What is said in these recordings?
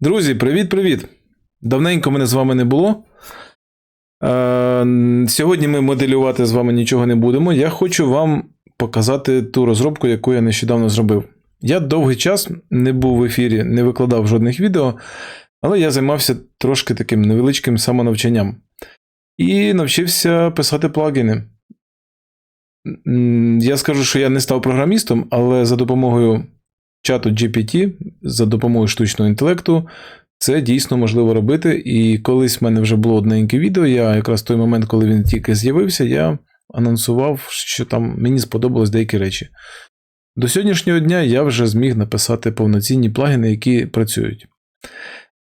Друзі, привіт-привіт! Давненько мене з вами не було. Е, сьогодні ми моделювати з вами нічого не будемо. Я хочу вам показати ту розробку, яку я нещодавно зробив. Я довгий час не був в ефірі, не викладав жодних відео, але я займався трошки таким невеличким самонавчанням. І навчився писати плагіни. Я скажу, що я не став програмістом, але за допомогою чату GPT, за допомогою штучного інтелекту, це дійсно можливо робити. І колись в мене вже було одненьке відео. Я якраз в той момент, коли він тільки з'явився, я анонсував, що там мені сподобались деякі речі. До сьогоднішнього дня я вже зміг написати повноцінні плагіни, які працюють.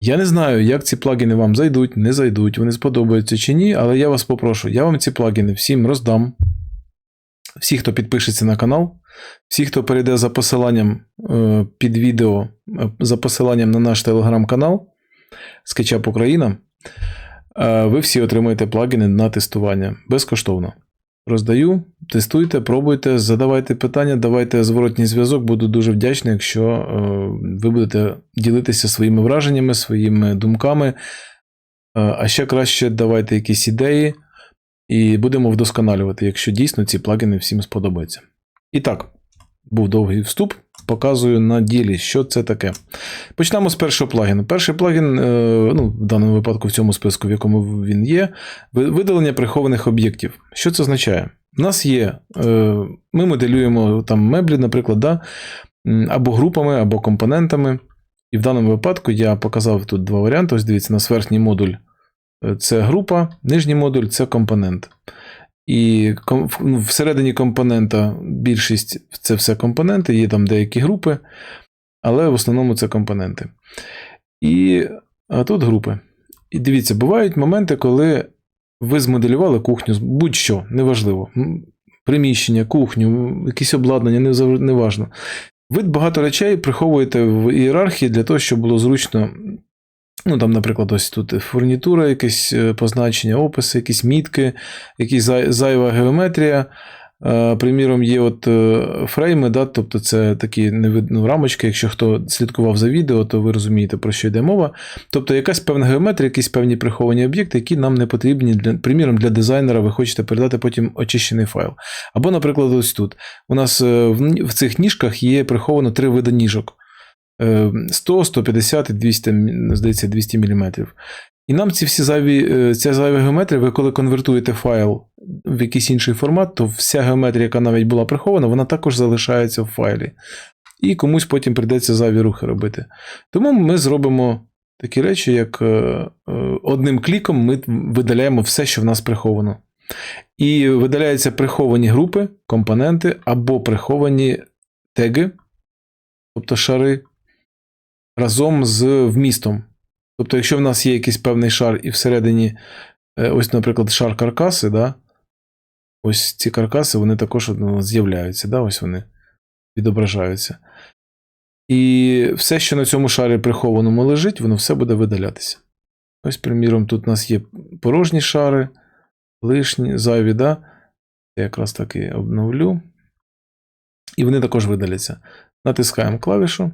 Я не знаю, як ці плагіни вам зайдуть, не зайдуть, вони сподобаються чи ні, але я вас попрошу, я вам ці плагіни всім роздам. Всі, хто підпишеться на канал, всі, хто перейде за посиланням е, під відео, е, за посиланням на наш телеграм-канал SketchUp Україна, е, ви всі отримаєте плагіни на тестування безкоштовно. Роздаю, тестуйте, пробуйте, задавайте питання, давайте зворотній зв'язок. Буду дуже вдячний, якщо ви будете ділитися своїми враженнями, своїми думками. А ще краще давайте якісь ідеї і будемо вдосконалювати, якщо дійсно ці плагіни всім сподобаються. І так, був довгий вступ, показую на ділі, що це таке. Почнемо з першого плагіну. Перший плагін, е, ну, в даному випадку в цьому списку, в якому він є, видалення прихованих об'єктів. Що це означає? У нас є, е, ми моделюємо там меблі, наприклад, да, або групами, або компонентами. І в даному випадку я показав тут два варіанти. Ось дивіться, у нас верхній модуль е, це група, нижній модуль це компонент. І ну, всередині компонента більшість це все компоненти, є там деякі групи, але в основному це компоненти. І а тут групи. І дивіться, бувають моменти, коли ви змоделювали кухню, будь-що, неважливо. Приміщення, кухню, якісь обладнання, не, неважно. Ви багато речей приховуєте в ієрархії для того, щоб було зручно. Ну, там, наприклад, ось тут фурнітура, якесь е, позначення, описи, якісь мітки, якісь зайва геометрія. Е, Приміром, є от е, фрейми, да, тобто це такі ну, рамочки. Якщо хто слідкував за відео, то ви розумієте, про що йде мова. Тобто якась певна геометрія, якісь певні приховані об'єкти, які нам не потрібні, для, приміром, для дизайнера ви хочете передати потім очищений файл. Або, наприклад, ось тут. У нас в цих ніжках є приховано три види ніжок. Е, 100, 150 і 200, здається, 200 мм. І нам ці всі зайві, е, ця зайва геометрія, ви коли конвертуєте файл в якийсь інший формат, то вся геометрія, яка навіть була прихована, вона також залишається в файлі. І комусь потім прийдеться зайві рухи робити. Тому ми зробимо такі речі, як е, е, одним кліком ми видаляємо все, що в нас приховано. І видаляються приховані групи, компоненти або приховані теги, тобто шари, разом з вмістом. Тобто, якщо в нас є якийсь певний шар, і всередині, е, ось, наприклад, шар каркаси, да, ось ці каркаси, вони також ну, з'являються, да, ось вони відображаються. І все, що на цьому шарі прихованому лежить, воно все буде видалятися. Ось, приміром, тут у нас є порожні шари, лишні, зайві, да? Я якраз таки обновлю. І вони також видаляться. Натискаємо клавішу.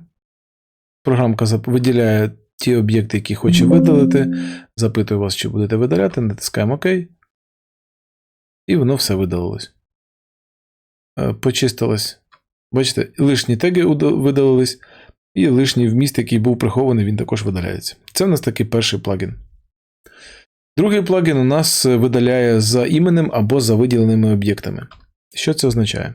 Програмка виділяє ті об'єкти, які хоче видалити. Запитує вас, чи будете видаляти, натискаємо ОК. І воно все видалилось. Е, Почистилось. Бачите, лишні теги видалились, і лишній вміст, який був прихований, він також видаляється. Це у нас такий перший плагін. Другий плагін у нас е, видаляє за іменем або за виділеними об'єктами. Що це означає?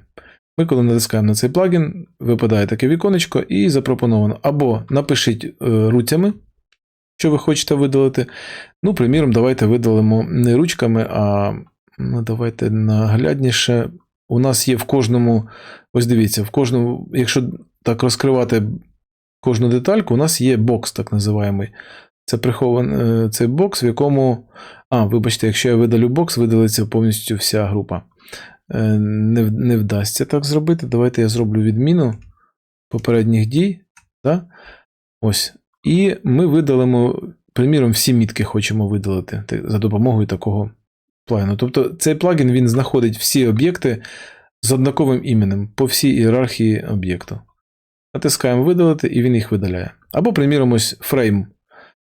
Ми, коли натискаємо на цей плагін, випадає таке віконечко і запропоновано або напишіть е, руцями, що ви хочете видалити. Ну, приміром, давайте видалимо не ручками, а ну, давайте наглядніше. У нас є в кожному, ось дивіться, в кожному, якщо так розкривати кожну детальку, у нас є бокс, так називаємий. Це прихований цей бокс, в якому. А, вибачте, якщо я видалю бокс, видалиться повністю вся група. Е, Не, не вдасться так зробити. Давайте я зроблю відміну попередніх дій. Да? Ось. І ми видалимо, приміром, всі мітки хочемо видалити за допомогою такого плагіну. Тобто цей плагін він знаходить всі об'єкти з однаковим іменем по всій ієрархії об'єкту. Натискаємо видалити, і він їх видаляє. Або, приміром, ось фрейм.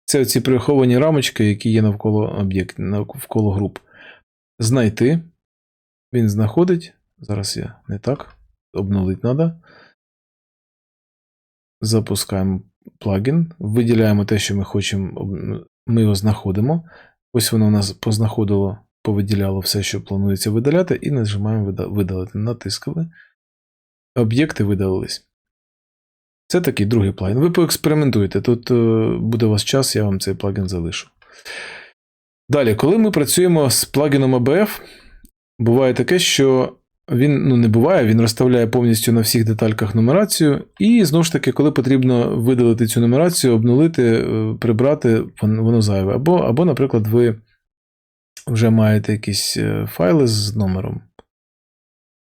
Це ці приховані рамочки, які є навколо об'єкт, навколо груп. Знайти. Він знаходить. Зараз я не так. Обнулити треба. Запускаємо плагін, виділяємо те, що ми хочемо, ми його знаходимо. Ось воно у нас познаходило, повиділяло все, що планується видаляти, і нажимаємо видалити. Натискали. Об'єкти видалились. Це такий другий плагін. Ви поекспериментуєте. Тут е, буде у вас час, я вам цей плагін залишу. Далі, коли ми працюємо з плагіном ABF, буває таке, що він ну, не буває, він розставляє повністю на всіх детальках нумерацію. І знову ж таки, коли потрібно видалити цю нумерацію, обнулити, е, прибрати, воно зайве. Або, або, наприклад, ви вже маєте якісь е, файли з номером.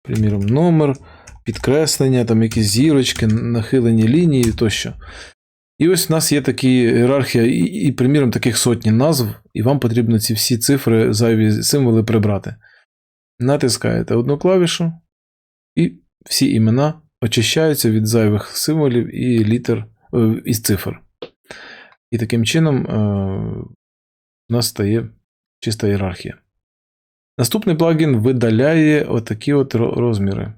Приміром, номер, підкреслення, там якісь зірочки, нахилені лінії тощо. І ось в нас є такі ієрархія, і, і, приміром, таких сотні назв, і вам потрібно ці всі цифри, зайві символи прибрати. Натискаєте одну клавішу, і всі імена очищаються від зайвих символів і літер е, із цифр. І таким чином е, у нас стає чиста ієрархія. Наступний плагін видаляє отакі от розміри.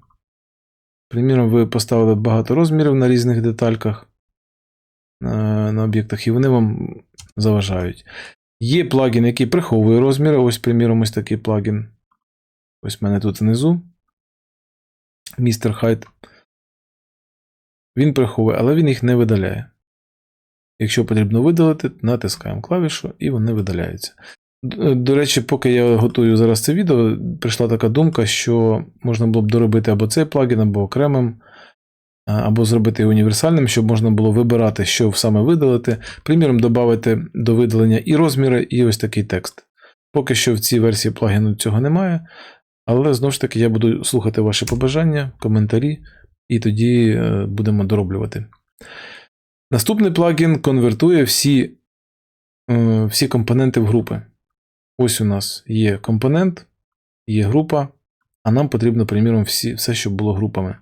Приміром, ви поставили багато розмірів на різних детальках на, на об'єктах, і вони вам заважають. Є плагін, який приховує розміри. Ось, приміром, ось такий плагін. Ось в мене тут внизу. Містер Хайт. Він приховує, але він їх не видаляє. Якщо потрібно видалити, натискаємо клавішу і вони видаляються. До речі, поки я готую зараз це відео, прийшла така думка, що можна було б доробити або цей плагін, або окремим, або зробити його універсальним, щоб можна було вибирати, що саме видалити. Приміром, додати до видалення і розміри, і ось такий текст. Поки що в цій версії плагіну цього немає, але знову ж таки я буду слухати ваші побажання, коментарі, і тоді е, будемо дороблювати. Наступний плагін конвертує всі, е, всі компоненти в групи. Ось у нас є компонент, є група, а нам потрібно, приміром, всі, все, що було групами.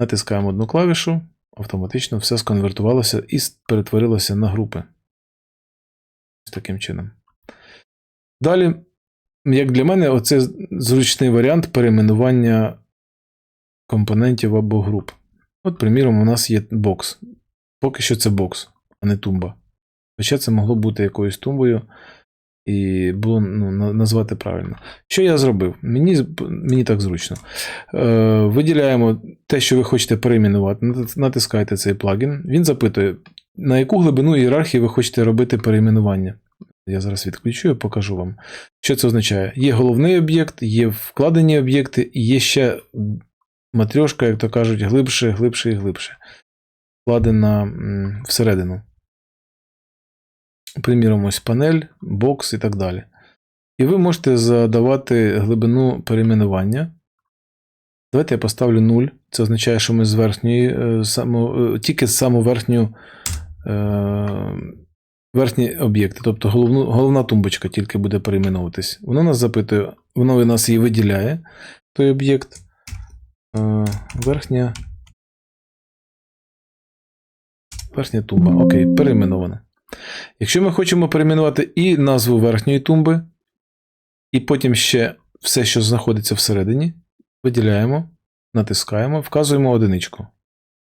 Натискаємо одну клавішу, автоматично все сконвертувалося і перетворилося на групи. Ось таким чином. Далі, як для мене, оце зручний варіант перейменування компонентів або груп. От, приміром, у нас є бокс. Поки що це бокс, а не тумба. Хоча це могло бути якоюсь тумбою, і було ну, назвати правильно. Що я зробив? Мені, мені так зручно. Е, виділяємо те, що ви хочете перейменувати. Нати- Натискаєте цей плагін. Він запитує, на яку глибину ієрархії ви хочете робити перейменування. Я зараз відключу і покажу вам. Що це означає? Є головний об'єкт, є вкладені об'єкти, і є ще матрьошка, як то кажуть, глибше, глибше і глибше. Вкладена всередину. Приміром, ось панель, бокс і так далі. І ви можете задавати глибину перейменування. Давайте я поставлю 0. Це означає, що ми з верхньої, е, е, тільки з саму верхню, е, верхні об'єкти, тобто головну, головна тумбочка тільки буде перейменовуватись. Воно нас запитує, воно нас її виділяє, той об'єкт. Е, верхня. Верхня тумба. Окей, перейменована. Якщо ми хочемо перейменувати і назву верхньої тумби, і потім ще все, що знаходиться всередині, виділяємо, натискаємо, вказуємо одиничку.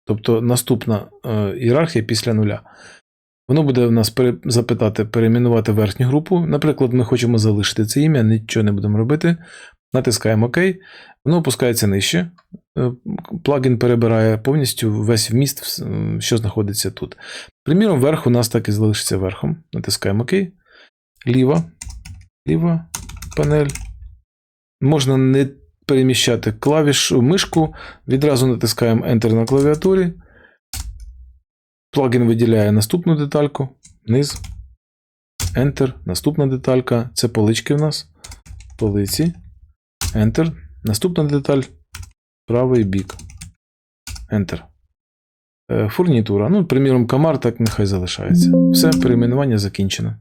Тобто наступна е, ієрархія після нуля. Воно буде в нас запитати перейменувати верхню групу. Наприклад, ми хочемо залишити це ім'я, нічого не будемо робити. Натискаємо ОК, воно опускається нижче. Е, Плагін перебирає повністю весь вміст, що знаходиться тут. Приміром, верх у нас так і залишиться верхом. Натискаємо ОК. Ліва. Ліва панель. Можна не переміщати клавішу мишку. Відразу натискаємо Enter на клавіатурі. Плагін виділяє наступну детальку. Низ. Enter. Наступна деталька. Це полички в нас. Полиці. Enter. Наступна деталь. Правий бік. Enter. Е, Фурнітура. Ну, приміром, комар так нехай залишається. Все, перейменування закінчено.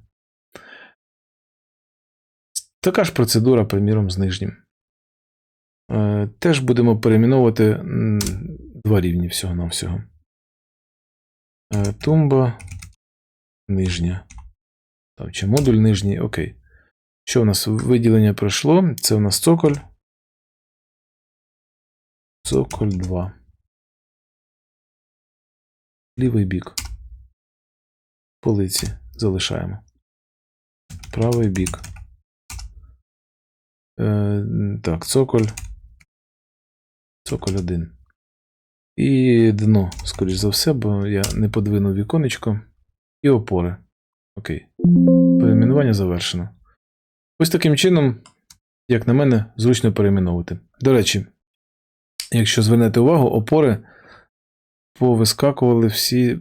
Така ж процедура, приміром, з нижнім. Е, Теж будемо перейменовувати два рівні всього-навсього. Е, Тумба. Нижня. Там, чи модуль нижній, окей. Що у нас виділення пройшло? Це у нас цоколь. Цоколь 2. Лівий бік. Полиці залишаємо. Правий бік. Е, так, цоколь. Цоколь 1. І дно, скоріш за все, бо я не подвинув віконечко. І опори. Окей. Перейменування завершено. Ось таким чином, як на мене, зручно перейменовувати. До речі, якщо звернете увагу, опори повискакували всі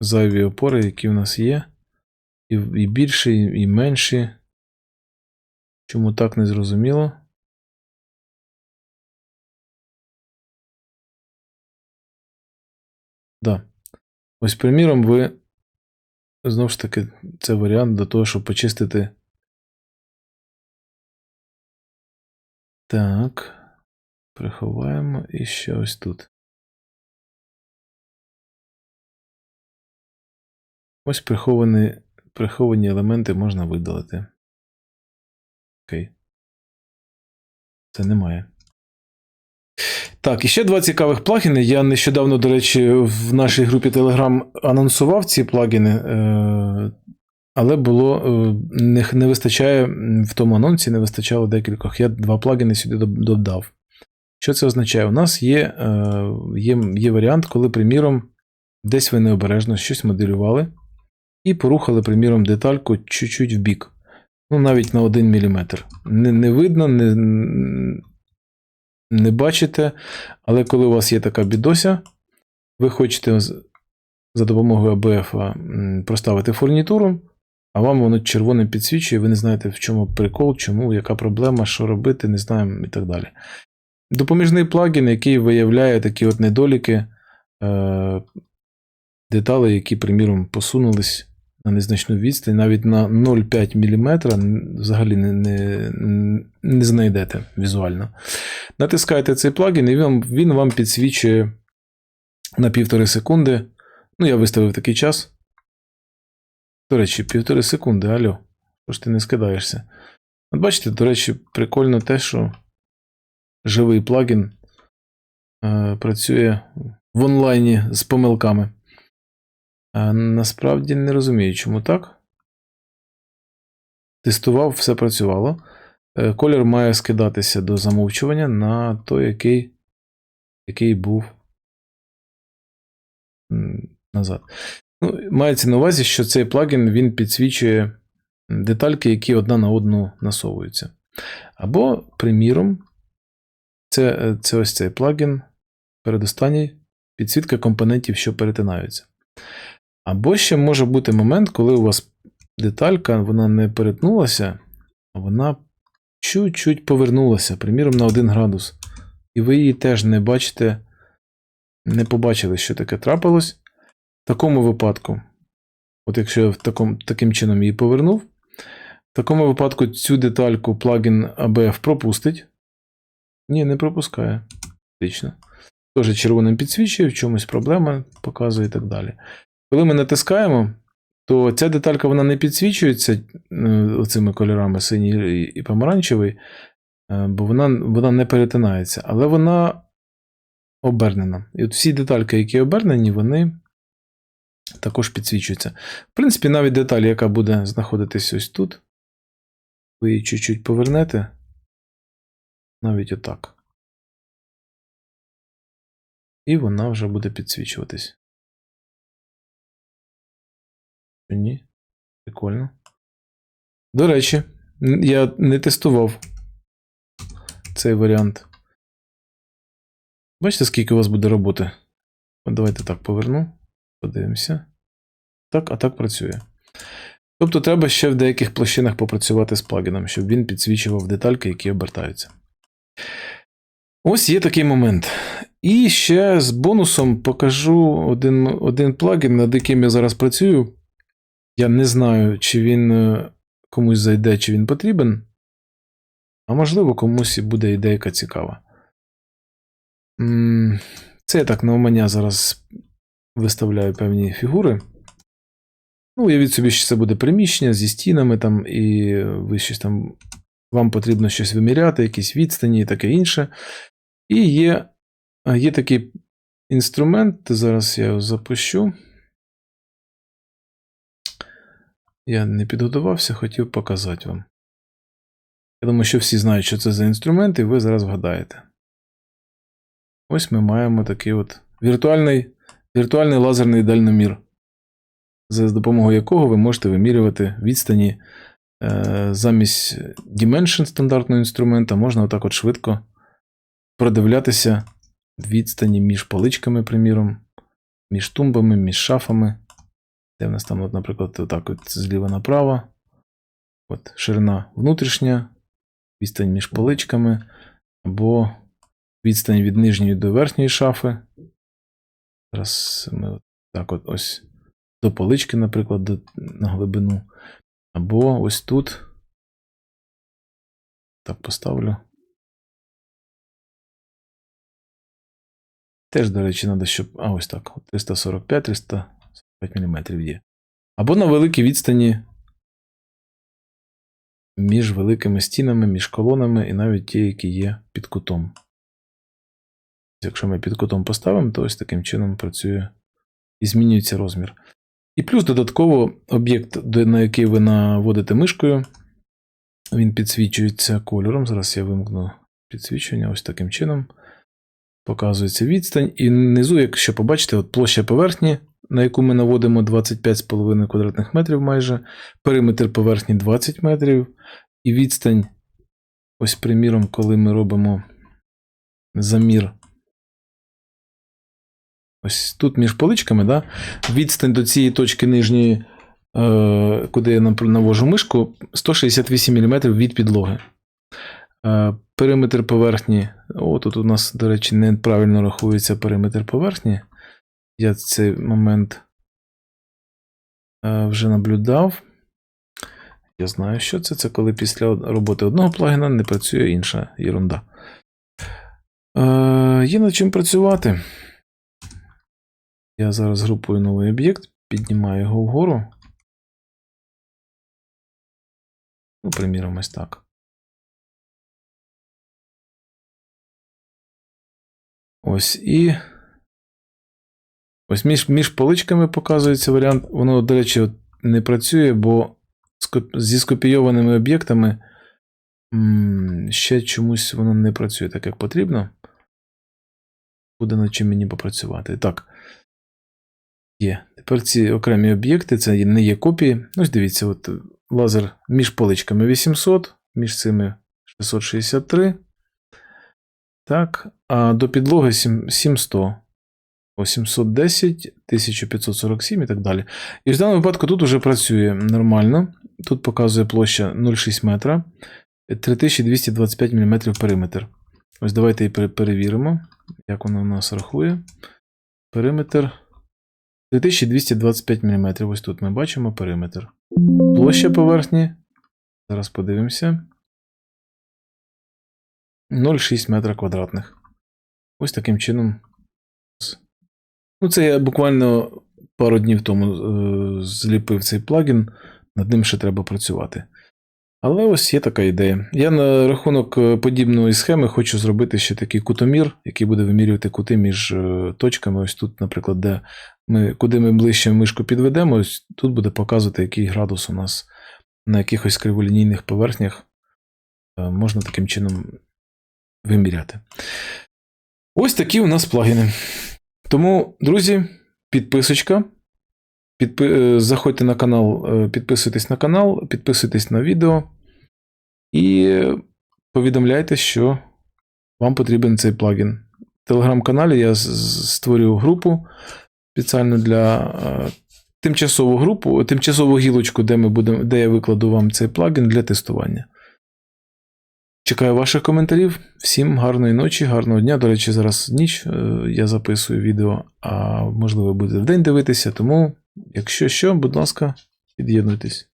зайві опори, які у нас є. І більші, і менші. Чому так не зрозуміло? Да. Ось, приміром, ви знову ж таки, це варіант до того, щоб почистити. Так. Приховаємо і ще ось тут. Ось приховані, приховані елементи можна видалити. Окей. Це немає. Так, і ще два цікавих плагіни. Я нещодавно, до речі, в нашій групі Telegram анонсував ці плагіни, е, але було е, не, вистачає в тому анонсі, не вистачало декількох. Я два плагіни сюди додав. Що це означає? У нас є, е, є, є варіант, коли, приміром, десь ви необережно щось моделювали і порухали, приміром, детальку чуть-чуть в бік. Ну, навіть на 1 мм. Не, не видно, не, не бачите, але коли у вас є така бідося, ви хочете за допомогою м, проставити фурнітуру, а вам воно червоним підсвічує, ви не знаєте, в чому прикол, чому, яка проблема, що робити, не знаємо і так далі. Допоміжний плагін, який виявляє такі от недоліки, е, деталі, які, приміром, посунулись на незначну відстань, навіть на 0,5 мм взагалі не, не, не знайдете візуально. Натискаєте цей плагін, і він, він вам підсвічує на півтори секунди. Ну, я виставив такий час. До речі, півтори секунди, алло. Що ж ти не скидаєшся? От бачите, до речі, прикольно те, що живий плагін е, працює в онлайні з помилками. А насправді не розумію, чому так. Тестував, все працювало. Е, Колір має скидатися до замовчування на той, який, який був назад. Ну, мається на увазі, що цей плагін він підсвічує детальки, які одна на одну насовуються. Або, приміром, це, е, це ось цей плагін, передостанній підсвітка компонентів, що перетинаються. Або ще може бути момент, коли у вас деталька вона не перетнулася, а вона чуть-чуть повернулася, приміром, на 1 градус. І ви її теж не бачите, не побачили, що таке трапилось. В такому випадку, от якщо я в таком, таким чином її повернув, в такому випадку цю детальку плагін ABF пропустить. Ні, не пропускає. Отлично. Теж червоним підсвічує, в чомусь проблема показує і так далі. Коли ми натискаємо, то ця деталька вона не підсвічується е, оцими кольорами синій і- і помаранчевий, е, бо вона, вона не перетинається, але вона обернена. І от всі детальки, які обернені, вони також підсвічуються. В принципі, навіть деталь, яка буде знаходитись ось тут, ви її чуть-чуть повернете, навіть отак. І вона вже буде підсвічуватись. Ні. Прикольно. До речі, я не тестував цей варіант. Бачите, скільки у вас буде роботи? Давайте так поверну. Подивимося. Так, а так працює. Тобто треба ще в деяких площинах попрацювати з плагіном, щоб він підсвічував детальки, які обертаються. Ось є такий момент. І ще з бонусом покажу один, один плагін, над яким я зараз працюю. Я не знаю, чи він е, комусь зайде, чи він потрібен. А можливо, комусь і буде ідейка цікава. Це я так на умання зараз виставляю певні фігури. Ну, уявіть собі, що це буде приміщення зі стінами, там, і ви щось там, вам потрібно щось виміряти, якісь відстані і таке інше. І є, є такий інструмент, зараз я його запущу. Я не підготувався, хотів показати вам. Я думаю, що всі знають, що це за інструмент, і ви зараз вгадаєте. Ось ми маємо такий от віртуальний, віртуальний лазерний дальномір, за допомогою якого ви можете вимірювати відстані е, замість Dimension стандартного інструмента, можна отак от швидко продивлятися відстані між поличками, приміром, між тумбами, між шафами. Де в нас там, от, наприклад, отак от зліва направо. От ширина внутрішня, відстань між поличками, або відстань від нижньої до верхньої шафи. Зараз ми так от ось до полички, наприклад, до, на глибину. Або ось тут. Так поставлю. Теж, до речі, треба, щоб. А, ось так. 345-345 мм є. Або на великій відстані між великими стінами, між колонами і навіть ті, які є під кутом. Якщо ми під кутом поставимо, то ось таким чином працює і змінюється розмір. І плюс додатково об'єкт, на який ви наводите мишкою, він підсвічується кольором. Зараз я вимкну підсвічення ось таким чином. Показується відстань. І внизу, якщо побачите, от площа поверхні, на яку ми наводимо 25,5 квадратних метрів майже, периметр поверхні 20 метрів, і відстань, ось приміром, коли ми робимо замір. Ось тут між поличками, да, відстань до цієї точки нижньої, е, куди я навожу мишку, 168 мм від підлоги. Е, периметр поверхні. О, тут у нас, до речі, неправильно рахується периметр поверхні. Я цей момент е, вже наблюдав. Я знаю, що це. Це коли після роботи одного плагіна не працює інша ерунда. Е, є над чим працювати. Я зараз групую новий об'єкт, піднімаю його вгору. Ну, приміром, ось так. Ось і. Ось між, між поличками показується варіант. Воно, до речі, не працює, бо зі скопійованими об'єктами ще чомусь воно не працює так, як потрібно. Буде над чим мені попрацювати. Так. Є. Тепер ці окремі об'єкти, це не є копії. Ось дивіться, от лазер між поличками 800, між цими 663. Так, а до підлоги сім- 700. 810, 1547 і так далі. І в даному випадку тут вже працює нормально. Тут показує площа 0,6 метра, 3225 мм периметр. Ось давайте і перевіримо, як воно у нас рахує. Периметр 3225 мм. Ось тут ми бачимо периметр. Площа поверхні. Зараз подивимося. 0,6 метра квадратних. Ось таким чином. Ну, це я буквально пару днів тому е, зліпив цей плагін, над ним ще треба працювати. Але ось є така ідея. Я на рахунок е, подібної схеми хочу зробити ще такий кутомір, який буде вимірювати кути між е, точками. Ось тут, наприклад, де ми, куди ми ближче мишку підведемо, ось тут буде показувати, який градус у нас на якихось криволінійних поверхнях е, можна таким чином виміряти. Ось такі у нас плагіни. Тому, друзі, підписочка. Підпи... е, Заходьте на канал, е, підписуйтесь на канал, підписуйтесь на відео і повідомляйте, що вам потрібен цей плагін. В телеграм-каналі я створюю групу спеціально для е, тимчасову групу, тимчасову гілочку, де, ми будемо, де я викладу вам цей плагін для тестування. Чекаю ваших коментарів. Всім гарної ночі, гарного дня. До речі, зараз ніч е, я записую відео, а можливо, будете день дивитися. Тому, якщо що, будь ласка, під'єднуйтесь.